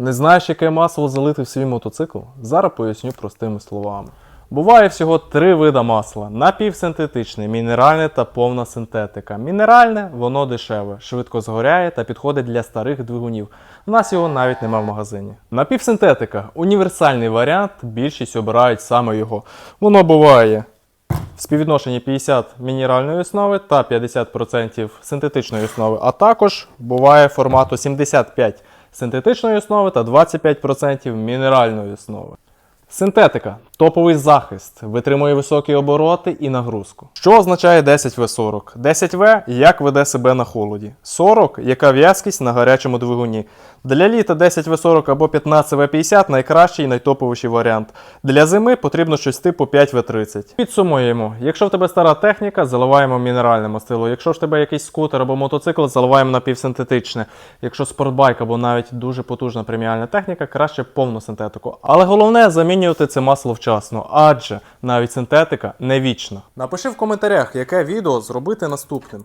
Не знаєш, яке масло залити в свій мотоцикл? Зараз поясню простими словами. Буває всього три вида масла: напівсинтетичне, мінеральне та повна синтетика. Мінеральне воно дешеве, швидко згоряє та підходить для старих двигунів. У нас його навіть нема в магазині. Напівсинтетика універсальний варіант, більшість обирають саме його. Воно буває в співвідношенні 50 мінеральної основи та 50% синтетичної основи, а також буває формату 75 синтетичної основи та 25% мінеральної основи. Синтетика топовий захист, витримує високі обороти і нагрузку. Що означає 10В40? 10В як веде себе на холоді. 40 яка в'язкість на гарячому двигуні. Для літа 10В40 або 15В50 найкращий і найтоповіший варіант. Для зими потрібно щось типу 5В30. Підсумуємо: якщо в тебе стара техніка, заливаємо мінеральне мастило. Якщо в тебе якийсь скутер або мотоцикл, заливаємо напівсинтетичне. Якщо спортбайк або навіть дуже потужна преміальна техніка, краще повну синтетику. Але головне замінювати це масло вчасно, адже навіть синтетика не вічна. Напиши в коментарях, яке відео зробити наступним.